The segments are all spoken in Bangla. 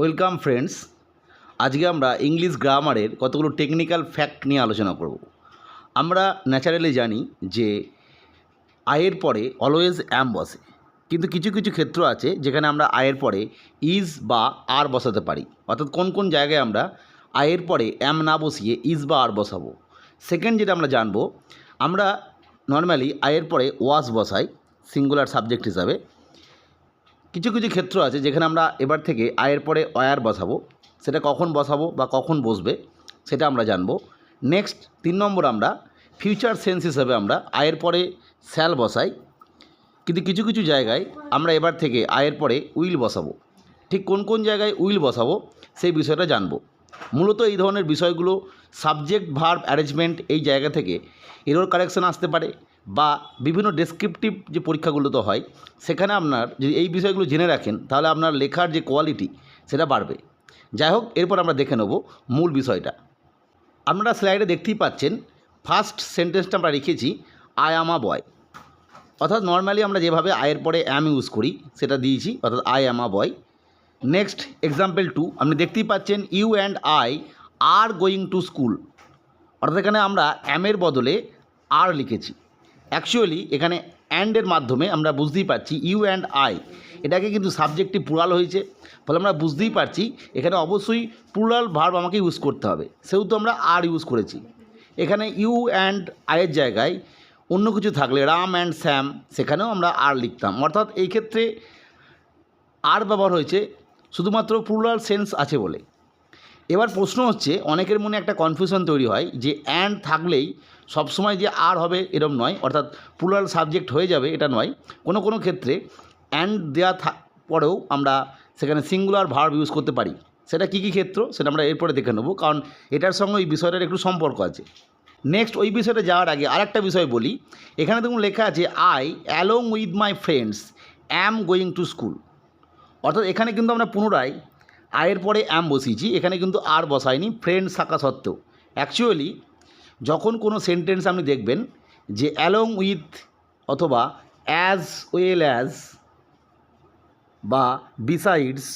ওয়েলকাম ফ্রেন্ডস, আজকে আমরা ইংলিশ গ্রামারের কতগুলো টেকনিক্যাল ফ্যাক্ট নিয়ে আলোচনা করব। আমরা ন্যাচারালি জানি যে আয়ের পরে অলওয়েজ অ্যাম বসে, কিন্তু কিছু কিছু ক্ষেত্র আছে যেখানে আমরা আয়ের পরে ইজ বা আর বসাতে পারি। অর্থাৎ কোন কোন জায়গায় আমরা আয়ের পরে অ্যাম না বসিয়ে ইজ বা আর বসাবো। সেকেন্ড যেটা আমরা জানব, আমরা নর্মালি আয়ের পরে ওয়াস বসাই সিঙ্গুলার সাবজেক্ট হিসাবে। কিছু কিছু ক্ষেত্র আছে যেখানে আমরা এবার থেকে আয়ের পরে অয়ার বসাবো, সেটা কখন বসাবো বা কখন বসবে সেটা আমরা জানব। নেক্সট তিন নম্বর আমরা ফিউচার সেন্স হিসাবে আমরা আয়ের পরে স্যাল বসাই, কিন্তু কিছু কিছু জায়গায় আমরা এবার থেকে আয়ের পরে উইল বসাবো। ঠিক কোন কোন জায়গায় উইল বসাবো সেই বিষয়টা জানব। মূলত এই ধরনের বিষয়গুলো সাবজেক্ট ভার্ব অ্যারেঞ্জমেন্ট এই জায়গা থেকে এরোর কারেকশন আসতে পারে বা বিভিন্ন ডেসক্রিপটিভ যে পরীক্ষাগুলো তো হয়, সেখানে আপনার যদি এই বিষয়গুলো জেনে রাখেন, তাহলে আপনার লেখার যে কোয়ালিটি সেটা বাড়বে। যাই হোক, এরপর আমরা দেখে নেব মূল বিষয়টা। আপনারা স্লাইডে দেখতেই পাচ্ছেন ফার্স্ট সেন্টেন্সটা আমরা রেখেছি আই আমা বয় অর্থাৎ নর্মালি আমরা যেভাবে আয়ের পরে অ্যাম ইউজ করি, সেটা দিয়েছি, অর্থাৎ I am a boy next example two আপনি দেখতেই পাচ্ছেন you and I are going to school অর্থাৎ এখানে আমরা অ্যামের বদলে আর লিখেছি। অ্যাকচুয়ালি এখানে অ্যান্ডের মাধ্যমে আমরা বুঝতেই পারছি ইউ অ্যান্ড আই এটাকে কিন্তু সাবজেক্টটি পুরাল হয়েছে। ফলে আমরা বুঝতেই পারছি, এখানে অবশ্যই প্লুরাল ভার্ব আমাকে ইউজ করতে হবে। সেহেতু আমরা আর ইউজ করেছি। এখানে ইউ অ্যান্ড আয়ের জায়গায় অন্য কিছু থাকলে রাম অ্যান্ড স্যাম সেখানেও আমরা আর লিখতাম। অর্থাৎ এই ক্ষেত্রে আর ব্যবহার হয়েছে শুধুমাত্র প্লুরাল সেন্স আছে বলে। এবার প্রশ্ন হচ্ছে, অনেকের মনে একটা কনফিউশন তৈরি হয় যে অ্যান্ড থাকলেই সবসময় যে আর হবে এরম নয়, অর্থাৎ প্লুরাল সাবজেক্ট হয়ে যাবে এটা নয়। কোনো কোনো ক্ষেত্রে অ্যান্ড দেওয়া থা, পরেও আমরা সেখানে সিঙ্গুলার ভার্ব ইউজ করতে পারি। সেটা কী কী ক্ষেত্র সেটা আমরা এরপরে দেখে নেব, কারণ এটার সঙ্গে ওই বিষয়টার একটু সম্পর্ক আছে। নেক্সট ওই বিষয়টা যাওয়ার আগে আরেকটা বিষয় বলি। এখানে দেখুন লেখা আছে I along with my friends am going to school অর্থাৎ এখানে কিন্তু আমরা পুনরায় আয়ের পরে অ্যাম বসিয়েছি, এখানে কিন্তু আর বসাইনি ফ্রেন্ডস থাকা সত্ত্বেও। অ্যাকচুয়ালি যখন কোনো সেন্টেন্স আপনি দেখবেন যে অ্যালং উইথ অথবা অ্যাজ ওয়েল অ্যাজ বা বিসাইডস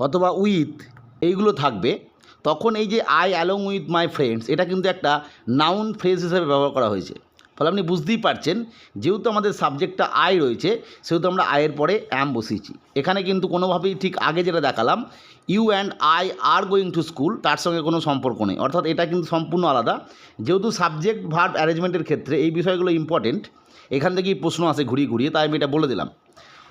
অথবা উইথ এইগুলো থাকবে, তখন এই যে I along with my friends এটা কিন্তু একটা নাউন ফ্রেজ হিসেবে ব্যবহার করা হয়েছে। ফলে আপনি বুঝতেই পারছেন, যেহেতু আমাদের সাবজেক্টটা আই রয়েছে, সেহেতু আমরা আয়ের পরে অ্যাম বসিয়েছি। এখানে কিন্তু কোনোভাবেই ঠিক আগে যেটা দেখালাম you and I are going to school তার সঙ্গে কোনো সম্পর্ক নেই। অর্থাৎ এটা কিন্তু সম্পূর্ণ আলাদা। যেহেতু সাবজেক্ট ভার্ব অ্যারেঞ্জমেন্টের ক্ষেত্রে এই বিষয়গুলো ইম্পর্টেন্ট এখান থেকেই প্রশ্ন আসে ঘুরিয়ে ঘুরিয়ে, তাই আমি এটা বলে দিলাম।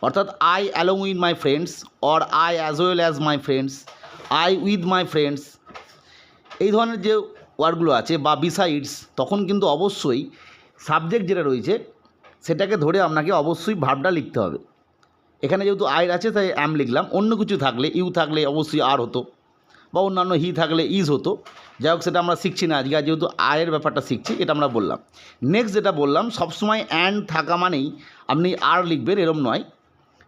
অর্থাৎ I along with my friends or I as well as my friends I with my friends এই ধরনের যে ওয়ার্ডগুলো আছে, বা বিসাইডস তখন কিন্তু অবশ্যই সাবজেক্ট যেটা রয়েছে, সেটাকে ধরে আপনাকে অবশ্যই ভাবটা লিখতে হবে। এখানে যেহেতু আয়ের আছে, তাই অ্যাম লিখলাম। অন্য কিছু থাকলে ইউ থাকলে অবশ্যই আর হতো। বা অন্যান্য হি থাকলে ইজ হতো। যাই হোক, সেটা আমরা শিখছি না আজকে যেহেতু আয়ের ব্যাপারটা শিখছি, এটা আমরা বললাম। নেক্সট যেটা বললাম, সবসময় অ্যান্ড থাকা মানেই আপনি আর লিখবেন, এরম নয়।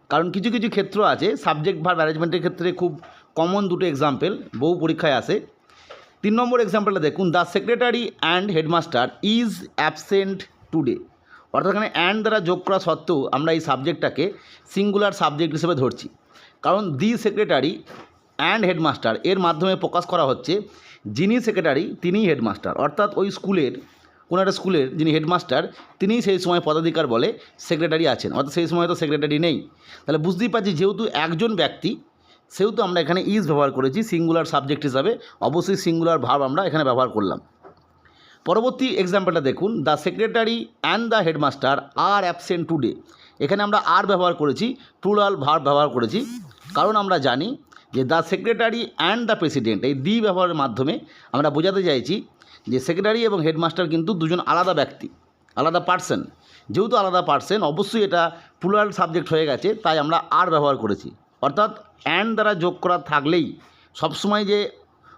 কারণ কিছু কিছু ক্ষেত্র আছে সাবজেক্ট ভার ম্যানেজমেন্টের ক্ষেত্রে খুব কমন দুটো এক্সাম্পল বহু পরীক্ষায় আসে। তিন নম্বর এক্সাম্পলটা দেখুন the secretary and headmaster is absent today অর্থাৎ এখানে অ্যান্ড দ্বারা যোগ করা সত্ত্বেও আমরা এই সাবজেক্টটাকে সিঙ্গুলার সাবজেক্ট হিসেবে ধরছি। কারণ দি সেক্রেটারি অ্যান্ড হেডমাস্টার এর মাধ্যমে প্রকাশ করা হচ্ছে, যিনি সেক্রেটারি তিনিই হেডমাস্টার অর্থাৎ ওই স্কুলের, কোনো একটা স্কুলের যিনি হেডমাস্টার তিনি সেই সময় পদাধিকার বলে সেক্রেটারি আছেন। অর্থাৎ সেই সময় তো সেক্রেটারি নেই। তাহলে বুঝতেই পারছি, যেহেতু একজন ব্যক্তি সেহেতু আমরা এখানে ইজ ব্যবহার করেছি সিঙ্গুলার সাবজেক্ট হিসাবে। অবশ্যই সিঙ্গুলার ভাব আমরা এখানে ব্যবহার করলাম। পরবর্তী এক্সাম্পলটা দেখুন। The secretary and the headmaster are absent today এখানে আমরা আর ব্যবহার করেছি প্লুরাল ভার্ব ব্যবহার করেছি। কারণ আমরা জানি যে the secretary and the president এই দি ব্যবহারের মাধ্যমে আমরা বোঝাতে চাইছি যে সেক্রেটারি এবং হেডমাস্টার কিন্তু দুজন আলাদা ব্যক্তি, আলাদা পার্সন যেহেতু আলাদা পার্সন অবশ্যই এটা প্লুরাল সাবজেক্ট হয়ে গেছে, তাই আমরা আর ব্যবহার করেছি। অর্থাৎ অ্যান্ড দ্বারা যোগ করা থাকলেই সবসময় যে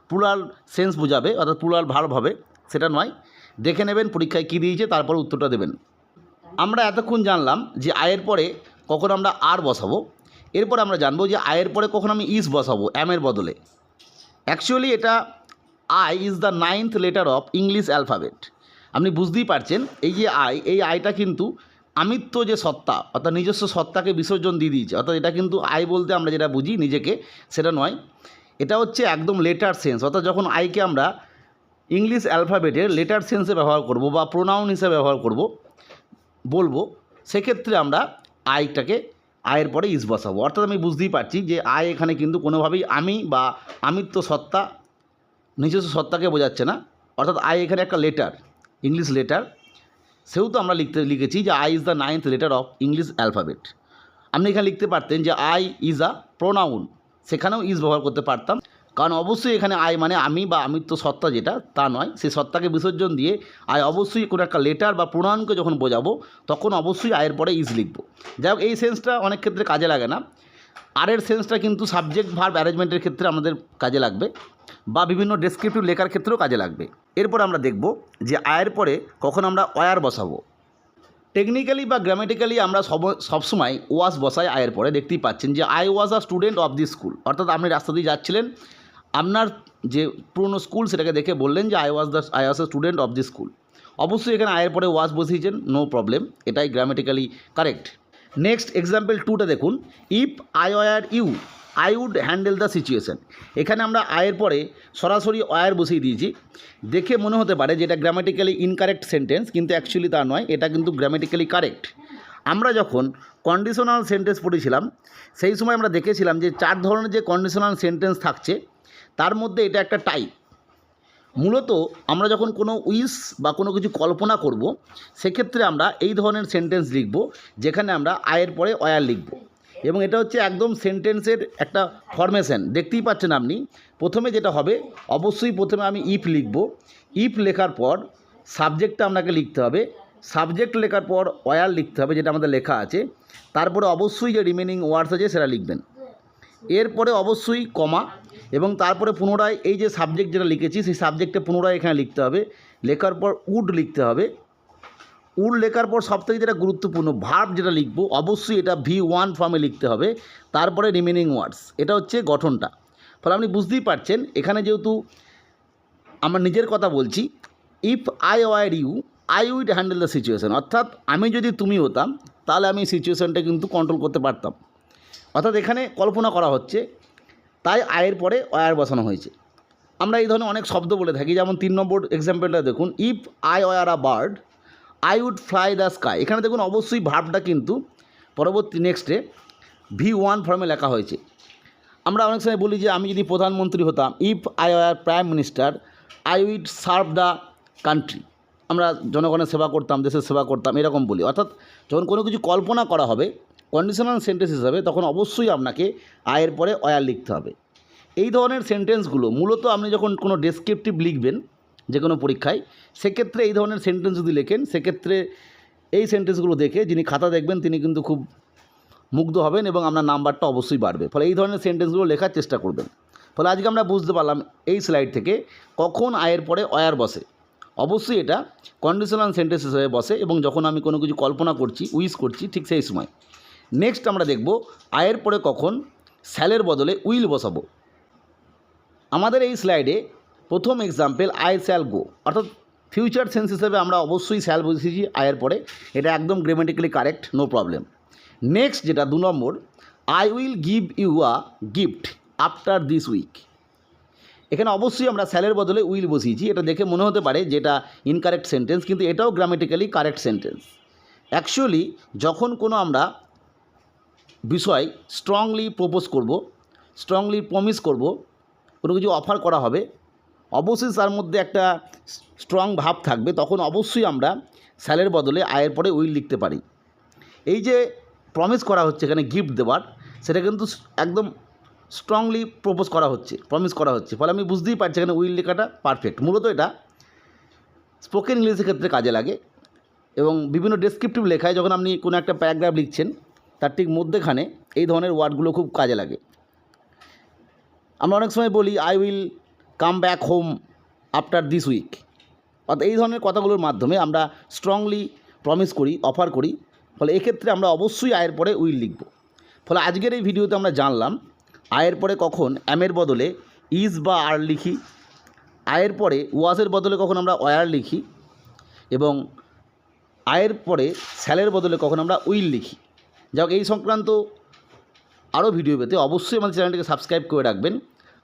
প্লুরাল সেন্স বোঝাবে, অর্থাৎ প্লুরাল ভার্ব হবে, সেটা নয়। দেখে নেবেন পরীক্ষায় কী দিয়েছে, তারপর উত্তরটা দেবেন। আমরা এতক্ষণ জানলাম যে আয়ের পরে কখন আমরা আর বসাবো। এরপর আমরা জানব যে আয়ের পরে কখন আমি ইস বসাবো অ্যামের বদলে। অ্যাকচুয়ালি এটা I is the ninth letter of English alphabet আপনি বুঝতেই পারছেন, এই যে আই এই আইটা কিন্তু আমিত্ব যে সত্তা, অর্থাৎ নিজস্ব সত্তাকে বিসর্জন দিয়ে দিয়েছে, অর্থাৎ এটা কিন্তু আই বলতে আমরা যেটা বুঝি নিজেকে, সেটা নয়। এটা হচ্ছে একদম লেটার সেন্স অর্থাৎ যখন আইকে আমরা ইংলিশ অ্যালফাবেটের লেটার সেন্সে ব্যবহার করব বা প্রোনাউন হিসেবে ব্যবহার করব, বলব, সেক্ষেত্রে আমরা আইটাকে, আয়ের পরে ইস বসাবো। অর্থাৎ আমি বুঝতেই পারছি যে আয় এখানে কিন্তু কোনোভাবেই আমি বা আমিত্ব সত্তা, নিজস্ব সত্তাকে বোঝাচ্ছে না। অর্থাৎ আয় এখানে একটা লেটার ইংলিশ লেটার সেহেতু আমরা লিখতে লিখেছি যে I is the ninth letter of English alphabet. আপনি এখানে লিখতে পারতেন যে আই ইজ আ প্রোনাউন। সেখানেও ইজ ব্যবহার করতে পারতাম। কারণ অবশ্যই এখানে আই মানে আমি বা আমিত্ব সত্তা যেটা, তা নয়। সেই সত্তাকে বিসর্জন দিয়ে আই অবশ্যই কোনো একটা লেটার বা প্রোনাউনকে যখন বোঝাবো, তখন অবশ্যই আয়ের পরে ইজ লিখব। যাই হোক, এই সেন্সটা অনেক ক্ষেত্রে কাজে লাগে না। আরের সেন্সটা কিন্তু সাবজেক্ট ভার্ব অ্যারেঞ্জমেন্টের ক্ষেত্রে আমাদের কাজে লাগবে। বা বিভিন্ন ডেসক্রিপটিভ লেখার ক্ষেত্রেও কাজে লাগবে। এরপর আমরা দেখব যে আয়ের পরে কখন আমরা অয়ার বসাবো। টেকনিক্যালি বা গ্রামেটিক্যালি আমরা সব, সবসময় ওয়াজ বসাই আয়ের পরে। দেখতেই পাচ্ছেন যে I was a student of the school. অর্থাৎ আপনি রাস্তা দিয়ে যাচ্ছিলেন, আপনার যে পুরনো স্কুল সেটাকে দেখে বললেন যে I was the I was a student of the school. অবশ্যই এখানে আয়ের পরে ওয়াজ বসিয়েছেন, নো প্রবলেম, এটাই গ্রামেটিক্যালি কারেক্ট নেক্সট এক্সাম্পল টুটা দেখুন। If I were you I would handle the situation. এখানে আমরা আয়ের পরে সরাসরি অয়ার বসিয়ে দিয়েছি। দেখে মনে হতে পারে যে এটা গ্রামেটিক্যালি ইনকারেক্ট সেন্টেন্স কিন্তু অ্যাকচুয়ালি তা নয়, এটা কিন্তু গ্রামেটিক্যালি কারেক্ট আমরা যখন কন্ডিশনাল সেন্টেন্স পড়েছিলাম, সেই সময় আমরা দেখেছিলাম যে চার ধরনের যে কন্ডিশনাল সেন্টেন্স থাকছে, তার মধ্যে এটা একটা টাইপ মূলত আমরা যখন কোনো উইস বা কোনো কিছু কল্পনা করব, সেক্ষেত্রে আমরা এই ধরনের সেন্টেন্স লিখব, যেখানে আমরা আয়ের পরে অয়ার লিখব। এবং এটা হচ্ছে একদম সেন্টেন্সের একটা ফরমেশন দেখতেই পাচ্ছেন আপনি, প্রথমে যেটা হবে, অবশ্যই প্রথমে আমি ইফ লিখব। ইফ লেখার পর সাবজেক্টটা আপনাকে লিখতে হবে। সাবজেক্ট লেখার পর অয়ার লিখতে হবে, যেটা আমাদের লেখা আছে। তারপরে অবশ্যই যে রিমেনিং ওয়ার্ডস আছে, সেটা লিখবেন। এরপরে অবশ্যই কমা এবং তারপরে পুনরায় এই যে সাবজেক্ট যেটা লিখেছি, সেই সাবজেক্টে পুনরায় এখানে লিখতে হবে। লেখার পর উড লিখতে হবে। উড লেখার পর সবথেকে যেটা গুরুত্বপূর্ণ, ভার্ব যেটা লিখব, অবশ্যই এটা ভি ওয়ান ফর্মে লিখতে হবে। তারপরে রিমেনিং ওয়ার্ডস, এটা হচ্ছে গঠনটা। ফলে আপনি বুঝতেই পারছেন, এখানে যেহেতু আমার নিজের কথা বলছি if I were you I would handle the situation অর্থাৎ আমি যদি তুমি হতাম, তাহলে আমি সিচুয়েশনটা কিন্তু কন্ট্রোল করতে পারতাম। অর্থাৎ এখানে কল্পনা করা হচ্ছে, তাই আয়ের পরে অয়ার বসানো হয়েছে। আমরা এই ধরনের অনেক শব্দ বলে থাকি, যেমন তিন নম্বর এক্সাম্পলটা দেখুন if I were a bird I would fly the sky এখানে দেখুন অবশ্যই ভার্বটা কিন্তু পরবর্তী নেক্সটে ভি ওয়ান ফর্মে লেখা হয়েছে। আমরা অনেক সময় বলি যে আমি যদি প্রধানমন্ত্রী হতাম if I were prime minister I would serve the country আমরা জনগণের সেবা করতাম, দেশের সেবা করতাম, এরকম বলি। অর্থাৎ যখন কোনো কিছু কল্পনা করা হবে কন্ডিশনাল সেন্টেন্স হিসাবে, তখন অবশ্যই আপনাকে আয়ের পরে অয়ার লিখতে হবে। এই ধরনের সেন্টেন্সগুলো মূলত আপনি যখন কোনো ডেসক্রিপটিভ লিখবেন যে কোনো পরীক্ষায়, সেক্ষেত্রে এই ধরনের সেন্টেন্স যদি লেখেন, সেক্ষেত্রে এই সেন্টেন্সগুলো দেখে যিনি খাতা দেখবেন, তিনি কিন্তু খুব মুগ্ধ হবেন এবং আপনার নাম্বারটা অবশ্যই বাড়বে। ফলে এই ধরনের সেন্টেন্সগুলো লেখার চেষ্টা করবেন। ফলে আজকে আমরা বুঝতে পারলাম এই স্লাইড থেকে কখন আয়ের পরে অয়ার বসে। অবশ্যই এটা কন্ডিশনাল সেন্টেন্স হিসেবে বসে এবং যখন আমি কোনো কিছু কল্পনা করছি উইস করছি, ঠিক সেই সময়। নেক্সট আমরা দেখব আয়ের পরে কখন স্যালের বদলে উইল বসাবো। আমাদের এই স্লাইডে প্রথম এক্সাম্পল আই শ্যাল গো অর্থাৎ ফিউচার সেন্স হিসেবে আমরা অবশ্যই স্যাল বসেছি আয়ের পরে। এটা একদম grammatically correct no problem next যেটা, দু নম্বর I will give you a gift after this week এখানে অবশ্যই আমরা স্যালের বদলে উইল বসিয়েছি। এটা দেখে মনে হতে পারে যে এটা ইনকারেক্ট সেন্টেন্স কিন্তু এটাও গ্রামেটিক্যালি কারেক্ট সেন্টেন্স অ্যাকচুয়ালি যখন কোনো আমরা বিষয় স্ট্রংলি প্রপোজ করব স্ট্রংলি প্রমিস করব, কোনো কিছু অফার করা হবে অবশ্যই তার মধ্যে একটা স্ট্রং ভাব থাকবে, তখন অবশ্যই আমরা স্যালের বদলে আয়ের পরে উইল লিখতে পারি। এই যে প্রমিস করা হচ্ছে, এখানে গিফট দেওয়ার, সেটা কিন্তু একদম স্ট্রংলি প্রপোজ করা হচ্ছে প্রমিস করা হচ্ছে। ফলে আমি বুঝতেই পারছি এখানে উইল লেখাটা পারফেক্ট মূলত এটা স্পোকেন ইংলিশের ক্ষেত্রে কাজে লাগে এবং বিভিন্ন ডেসক্রিপটিভ লেখায় যখন আপনি কোনো একটা প্যারাগ্রাফ লিখছেন, তার ঠিক মধ্যেখানে এই ধরনের ওয়ার্ডগুলো খুব কাজে লাগে। আমরা অনেক সময় বলি I will come back home after this week অর্থাৎ এই ধরনের কথাগুলোর মাধ্যমে আমরা স্ট্রংলি প্রমিস করি অফার করি। ফলে এক্ষেত্রে আমরা অবশ্যই আয়ের পরে উইল লিখব। ফলে আজকের এই ভিডিওতে আমরা জানলাম, আয়ের পরে কখন অ্যামের বদলে ইজ বা আর লিখি, আয়ের পরে ওয়াসের বদলে কখন আমরা ওয়ার লিখি, এবং আয়ের পরে স্যালের বদলে কখন আমরা উইল লিখি। যাই এই সংক্রান্ত আরও ভিডিও পেতে অবশ্যই আমাদের চ্যানেলটিকে সাবস্ক্রাইব করে রাখবেন।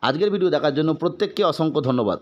আজকের ভিডিও দেখার জন্য প্রত্যেককে অসংখ্য ধন্যবাদ।